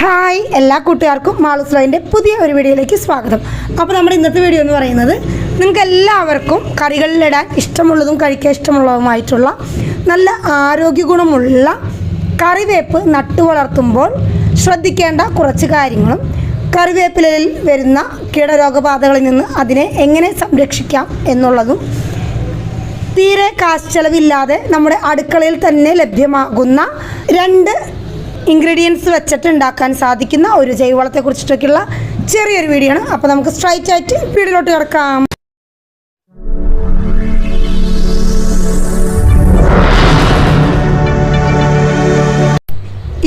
Hi എല്ലാ കൂട്ടുകാർക്കും മാളുസ്ലോയിന്റെ പുതിയ ഒരു വീഡിയോയിലേക്ക് സ്വാഗതം. അപ്പോൾ നമ്മുടെ ഇന്നത്തെ വീഡിയോ എന്ന് പറയുന്നത് നിങ്ങൾക്ക് എല്ലാവർക്കും കറികളിലിടാൻ ഇഷ്ടമുള്ളതും കഴിക്കാൻ ഇഷ്ടമുള്ളതുമായിട്ടുള്ള നല്ല ആരോഗ്യ ഗുണമുള്ള കറിവേപ്പ് നട്ടു വളർത്തുമ്പോൾ ശ്രദ്ധിക്കേണ്ട കുറച്ച് കാര്യങ്ങളും കറിവേപ്പിലയിൽ വരുന്ന കീടരോഗബാധകളിൽ നിന്ന് അതിനെ എങ്ങനെ സംരക്ഷിക്കാം എന്നുള്ളതും തീരെ കാശ് ചെലവില്ലാതെ നമ്മുടെ അടുക്കളയിൽ തന്നെ ലഭ്യമാകുന്ന രണ്ട് ഇൻഗ്രീഡിയൻസ് വെച്ചിട്ട് ഉണ്ടാക്കാൻ സാധിക്കുന്ന ഒരു ജൈവവളത്തെ കുറിച്ചിട്ടൊക്കെയുള്ള ചെറിയൊരു വീഡിയോ ആണ്. അപ്പോൾ നമുക്ക് സ്ട്രൈറ്റ് ആയിട്ട് വീഡിയോയിലോട്ട് കിടക്കാം.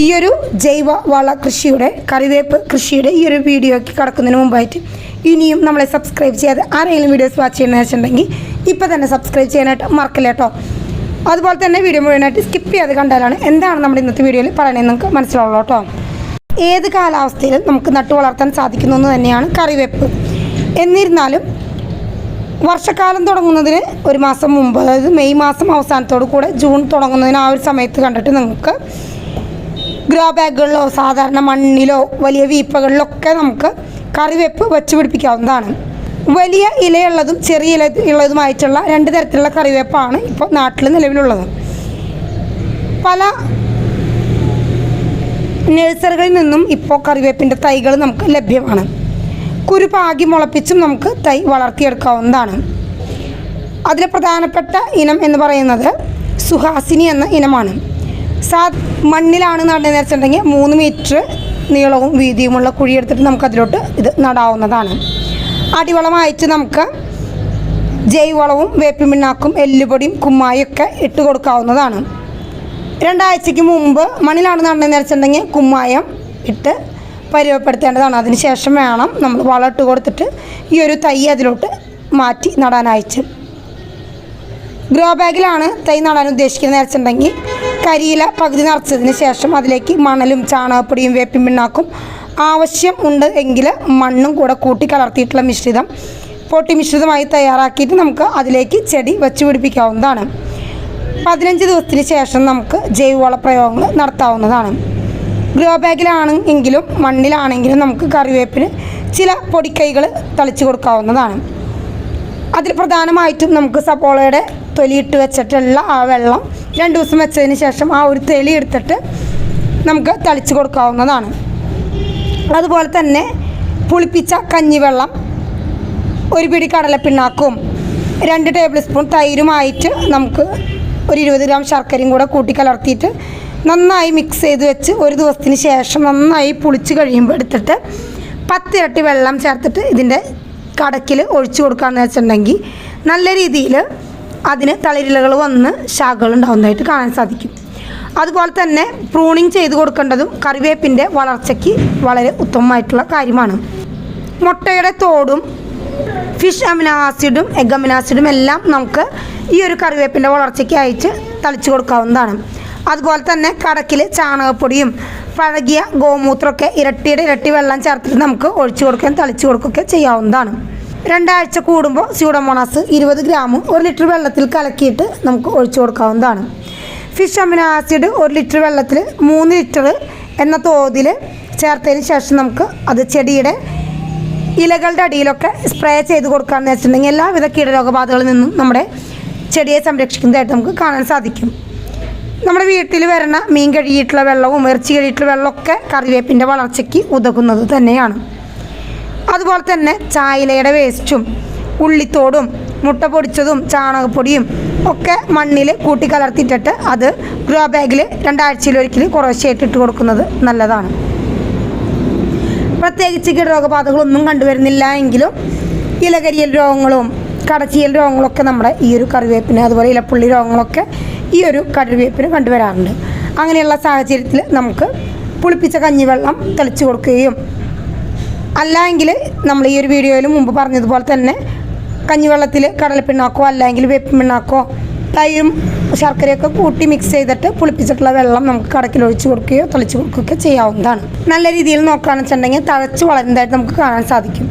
ഈ ഒരു ജൈവ വള കൃഷിയുടെ കറിവേപ്പ് കൃഷിയുടെ ഈ ഒരു വീഡിയോയ്ക്ക് കടക്കുന്നതിന് മുമ്പായിട്ട് ഇനിയും നമ്മളെ സബ്സ്ക്രൈബ് ചെയ്യാതെ ആരെങ്കിലും വീഡിയോസ് വാച്ച് ചെയ്യുന്ന വെച്ചിട്ടുണ്ടെങ്കിൽ ഇപ്പം തന്നെ സബ്സ്ക്രൈബ് ചെയ്യാനായിട്ട് മറക്കില്ല കേട്ടോ അതുപോലെ തന്നെ വീഡിയോ മുഴുവനായിട്ട് സ്കിപ്പ് ചെയ്യാതെ കണ്ടാലാണ് എന്താണ് നമ്മുടെ ഇന്നത്തെ വീഡിയോയിൽ പറയണതെന്ന് നിങ്ങൾക്ക് മനസ്സിലാവുള്ളൂ കേട്ടോ. ഏത് കാലാവസ്ഥയിലും നമുക്ക് നട്ടു വളർത്താൻ സാധിക്കുന്നു എന്ന് തന്നെയാണ് കറിവേപ്പ്. എന്നിരുന്നാലും വർഷക്കാലം തുടങ്ങുന്നതിന് ഒരു മാസം മുമ്പ് അതായത് മെയ് മാസം അവസാനത്തോടു കൂടെ ജൂൺ തുടങ്ങുന്നതിന് ആ ഒരു സമയത്ത് കണ്ടിട്ട് നിങ്ങൾക്ക് ഗ്രോ ബാഗുകളിലോ സാധാരണ മണ്ണിലോ വലിയ വീപ്പകളിലോ ഒക്കെ നമുക്ക് കറിവേപ്പ് വെച്ച് പിടിപ്പിക്കാവുന്നതാണ്. വലിയ ഇലയുള്ളതും ചെറിയ ഇല ഉള്ളതുമായിട്ടുള്ള രണ്ട് തരത്തിലുള്ള കറിവേപ്പാണ് ഇപ്പോൾ നാട്ടിൽ നിലവിലുള്ളത്. പല നഴ്സറികളിൽ നിന്നും ഇപ്പോൾ കറിവേപ്പിന്റെ തൈകൾ നമുക്ക് ലഭ്യമാണ്. കുരു മുളപ്പിച്ചും നമുക്ക് തൈ വളർത്തിയെടുക്കാവുന്നതാണ്. അതിലെ പ്രധാനപ്പെട്ട ഇനം എന്ന് പറയുന്നത് സുഹാസിനി എന്ന ഇനമാണ്. സാ മണ്ണിലാണ് നടന്നതെന്ന് വെച്ചിട്ടുണ്ടെങ്കിൽ മൂന്ന് മീറ്റർ നീളവും വീതിയുമുള്ള കുഴിയെടുത്തിട്ട് നമുക്ക് അതിലോട്ട് ഇത് നടാവുന്നതാണ്. അടിവളമായിട്ട് നമുക്ക് ജൈവളവും വേപ്പിൻ പിണ്ണാക്കും എല്ലുപൊടിയും കുമ്മായും ഒക്കെ ഇട്ട് കൊടുക്കാവുന്നതാണ്. രണ്ടാഴ്ചയ്ക്ക് മുമ്പ് മണ്ണിലാണ് നടന്നതെന്ന് വെച്ചിട്ടുണ്ടെങ്കിൽ കുമ്മായം ഇട്ട് പരുവപ്പെടുത്തേണ്ടതാണ്. അതിന് ശേഷം വേണം നമ്മൾ വളം ഇട്ട് കൊടുത്തിട്ട് ഈ ഒരു തൈ അതിലോട്ട് മാറ്റി നടാനയച്ച് ഗ്രോ ബാഗിലാണ് തൈ നടാൻ ഉദ്ദേശിക്കുന്നത് വെച്ചിട്ടുണ്ടെങ്കിൽ കരിയില പകുതി നിറച്ചതിന് ശേഷം അതിലേക്ക് മണലും ചാണകപ്പൊടിയും വേപ്പിൻ പിണ്ണാക്കും ആവശ്യം ഉണ്ട് എങ്കിൽ മണ്ണും കൂടെ കൂട്ടി കലർത്തിയിട്ടുള്ള മിശ്രിതം. പൊട്ടി മിശ്രിതമായി തയ്യാറാക്കിയിട്ട് നമുക്ക് അതിലേക്ക് ചെടി വെച്ച് പിടിപ്പിക്കാവുന്നതാണ്. പതിനഞ്ച് ദിവസത്തിന് ശേഷം നമുക്ക് ജൈവവള പ്രയോഗങ്ങൾ നടത്താവുന്നതാണ്. ഗ്രോ ബാഗിലാണ് എങ്കിലും മണ്ണിലാണെങ്കിലും നമുക്ക് കറിവേപ്പിന് ചില പൊടിക്കൈകൾ തളിച്ചു കൊടുക്കാവുന്നതാണ്. അതിൽ പ്രധാനമായിട്ടും നമുക്ക് സപ്പോളയുടെ തൊലിയിട്ട് വെച്ചിട്ടുള്ള ആ വെള്ളം രണ്ട് ദിവസം വെച്ചതിന് ശേഷം ആ ഒരു തെളി എടുത്തിട്ട് നമുക്ക് തളിച്ചു കൊടുക്കാവുന്നതാണ്. അതുപോലെ തന്നെ പുളിപ്പിച്ച കഞ്ഞിവെള്ളം ഒരു പിടി കടലപ്പിണ്ണാക്കും. രണ്ട് ടേബിൾ സ്പൂൺ തൈരുമായിട്ട് നമുക്ക് ഒരു ഇരുപത് ഗ്രാം ശർക്കരയും കൂടെ കൂട്ടി കലർത്തിയിട്ട് നന്നായി മിക്സ് ചെയ്ത് വെച്ച് ഒരു ദിവസത്തിന് ശേഷം നന്നായി പുളിച്ച് കഴിയുമ്പോൾ എടുത്തിട്ട് പത്തിരട്ടി വെള്ളം ചേർത്തിട്ട് ഇതിന്റെ കടക്കിൽ ഒഴിച്ചു കൊടുക്കാമെന്ന് വെച്ചിട്ടുണ്ടെങ്കിൽ നല്ല രീതിയിൽ അതിന് തളിരിലകൾ വന്ന് ശാഖകൾ ഉണ്ടാകുന്നതായിട്ട് കാണാൻ സാധിക്കും. അതുപോലെ തന്നെ പ്രൂണിങ് ചെയ്ത് കൊടുക്കേണ്ടതും കറിവേപ്പിന്റെ വളർച്ചയ്ക്ക് വളരെ ഉത്തമമായിട്ടുള്ള കാര്യമാണ്. മുട്ടയുടെ തോടും ഫിഷ് അമിനോ ആസിഡും എഗ് അമിനോ ആസിഡും എല്ലാം നമുക്ക് ഈ ഒരു കറിവേപ്പിന്റെ വളർച്ചയ്ക്ക് അയച്ച് തളിച്ചു കൊടുക്കാവുന്നതാണ്. അതുപോലെ തന്നെ കടക്കിൽ ചാണകപ്പൊടിയും പഴകിയ ഗോമൂത്രമൊക്കെ ഇരട്ടിയുടെ ഇരട്ടി വെള്ളം ചേർത്തിട്ട് നമുക്ക് ഒഴിച്ചു കൊടുക്കുകയും തളിച്ചു കൊടുക്കുകയൊക്കെ ചെയ്യാവുന്നതാണ്. രണ്ടാഴ്ച കൂടുമ്പോൾ സ്യൂഡോമോണാസ് ഇരുപത് ഗ്രാമും ഒരു ലിറ്റർ വെള്ളത്തിൽ കലക്കിയിട്ട് നമുക്ക് ഒഴിച്ചു കൊടുക്കാവുന്നതാണ്. ഫിഷ് അമിനോ ആസിഡ് ഒരു ലിറ്റർ വെള്ളത്തിൽ മൂന്ന് ലിറ്റർ എന്ന തോതിൽ ചേർത്തതിന് ശേഷം നമുക്ക് അത് ചെടിയുടെ ഇലകളുടെ അടിയിലൊക്കെ സ്പ്രേ ചെയ്ത് കൊടുക്കുകയെന്ന് വെച്ചിട്ടുണ്ടെങ്കിൽ എല്ലാവിധ കീടരോഗബാധകളിൽ നിന്നും നമ്മുടെ ചെടിയെ സംരക്ഷിക്കുന്നതായിട്ട് നമുക്ക് കാണാൻ സാധിക്കും. നമ്മുടെ വീട്ടിൽ വരുന്ന മീൻ കഴുകിയിട്ടുള്ള വെള്ളവും ഇറച്ചി കഴുകിയിട്ടുള്ള വെള്ളമൊക്കെ കറിവേപ്പിന്റെ വളർച്ചയ്ക്ക് ഉതകുന്നത് തന്നെയാണ്. അതുപോലെ തന്നെ ചായലയുടെ വേസ്റ്റും ഉള്ളിത്തോടും മുട്ട പൊടിച്ചതും ചാണകപ്പൊടിയും ഒക്കെ മണ്ണിൽ കൂട്ടി കലർത്തിയിട്ടിട്ട് അത് ഗ്രോ ബാഗിൽ രണ്ടാഴ്ചയിലൊരിക്കൽ കുറേശ്ശായിട്ട് ഇട്ട് കൊടുക്കുന്നത് നല്ലതാണ്. പ്രത്യേകിച്ച് കീടരോഗബാധകളൊന്നും കണ്ടുവരുന്നില്ല എങ്കിലും ഇലകരിയൽ രോഗങ്ങളും കടച്ചിയൽ രോഗങ്ങളൊക്കെ നമ്മുടെ ഈ ഒരു കറിവേപ്പിന് അതുപോലെ ഇലപ്പുള്ളി രോഗങ്ങളൊക്കെ ഈ ഒരു കറിവേപ്പിന് കണ്ടുവരാറുണ്ട്. അങ്ങനെയുള്ള സാഹചര്യത്തിൽ നമുക്ക് പുളിപ്പിച്ച കഞ്ഞിവെള്ളം തെളിച്ചു കൊടുക്കുകയും അല്ല എങ്കിൽ നമ്മൾ ഈ ഒരു വീഡിയോയിൽ മുമ്പ് പറഞ്ഞതുപോലെ തന്നെ കഞ്ഞിവെള്ളത്തിൽ കടലപ്പിണ്ണാക്കോ അല്ലെങ്കിൽ വേപ്പിണ്ണാക്കോ തൈരും ശർക്കരയൊക്കെ കൂട്ടി മിക്സ് ചെയ്തിട്ട് പുളിപ്പിച്ചിട്ടുള്ള വെള്ളം നമുക്ക് കടക്കിൽ ഒഴിച്ച് കൊടുക്കുകയോ തളിച്ചു കൊടുക്കുകയൊക്കെ ചെയ്യാവുന്നതാണ്. നല്ല രീതിയിൽ നോക്കുകയാണെന്ന് വെച്ചിട്ടുണ്ടെങ്കിൽ തഴച്ച് വളരുന്നതായിട്ട് നമുക്ക് കാണാൻ സാധിക്കും.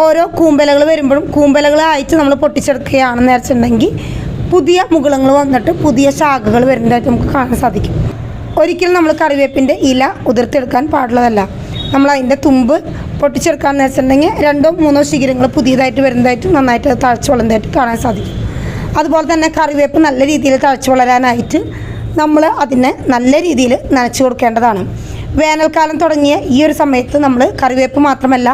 ഓരോ കൂമ്പലകൾ വരുമ്പോഴും കൂമ്പലകളായിട്ട് നമ്മൾ പൊട്ടിച്ചെടുക്കുകയാണെന്ന് വെച്ചിട്ടുണ്ടെങ്കിൽ പുതിയ മുകളങ്ങൾ വന്നിട്ട് പുതിയ ശാഖകൾ വരുന്നതായിട്ട് നമുക്ക് കാണാൻ സാധിക്കും. ഒരിക്കലും നമ്മൾ കറിവേപ്പിന്റെ ഇല ഉതിർത്തെടുക്കാൻ പാടുള്ളതല്ല. നമ്മൾ അതിന്റെ തുമ്പ് പൊട്ടിച്ചെടുക്കാന്ന് വെച്ചിട്ടുണ്ടെങ്കിൽ രണ്ടോ മൂന്നോ ശിഖരങ്ങൾ പുതിയതായിട്ട് വരുന്നതായിട്ട് നന്നായിട്ട് തഴച്ചു വളർന്നതായിട്ട് കാണാൻ സാധിക്കും. അതുപോലെ തന്നെ കറിവേപ്പ് നല്ല രീതിയിൽ തഴച്ച് വളരാനായിട്ട് നമ്മൾ അതിനെ നല്ല രീതിയിൽ നനച്ചു കൊടുക്കേണ്ടതാണ്. വേനൽക്കാലം തുടങ്ങിയ ഈ ഒരു സമയത്ത് നമ്മൾ കറിവേപ്പ് മാത്രമല്ല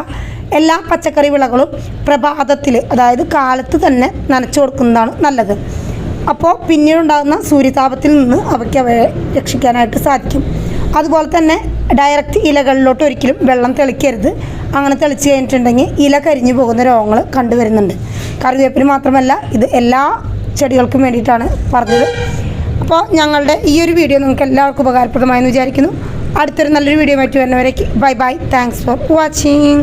എല്ലാ പച്ചക്കറി വിളകളും പ്രഭാതത്തിൽ അതായത് കാലത്ത് തന്നെ നനച്ചു കൊടുക്കുന്നതാണ് നല്ലത്. അപ്പോൾ പിന്നീടുണ്ടാകുന്ന സൂര്യതാപത്തിൽ നിന്ന് അവയ്ക്ക് അവയെ രക്ഷിക്കാനായിട്ട് സാധിക്കും. അതുപോലെ തന്നെ ഡയറക്റ്റ് ഇലകളിലോട്ട് ഒരിക്കലും വെള്ളം തെളിക്കരുത്. അങ്ങനെ തെളിച്ച് കഴിഞ്ഞിട്ടുണ്ടെങ്കിൽ ഇല കരിഞ്ഞു പോകുന്ന രോഗങ്ങൾ കണ്ടുവരുന്നുണ്ട്. കറിവേപ്പിന് മാത്രമല്ല ഇത് എല്ലാ ചെടികൾക്കും വേണ്ടിയിട്ടാണ് പറഞ്ഞത്. അപ്പോൾ ഞങ്ങളുടെ ഈ ഒരു വീഡിയോ നിങ്ങൾക്ക് എല്ലാവർക്കും ഉപകാരപ്രദമായെന്ന് വിചാരിക്കുന്നു. അടുത്തൊരു നല്ലൊരു വീഡിയോ മറ്റു വരുന്നവരേക്ക് bye bye. Thanks for watching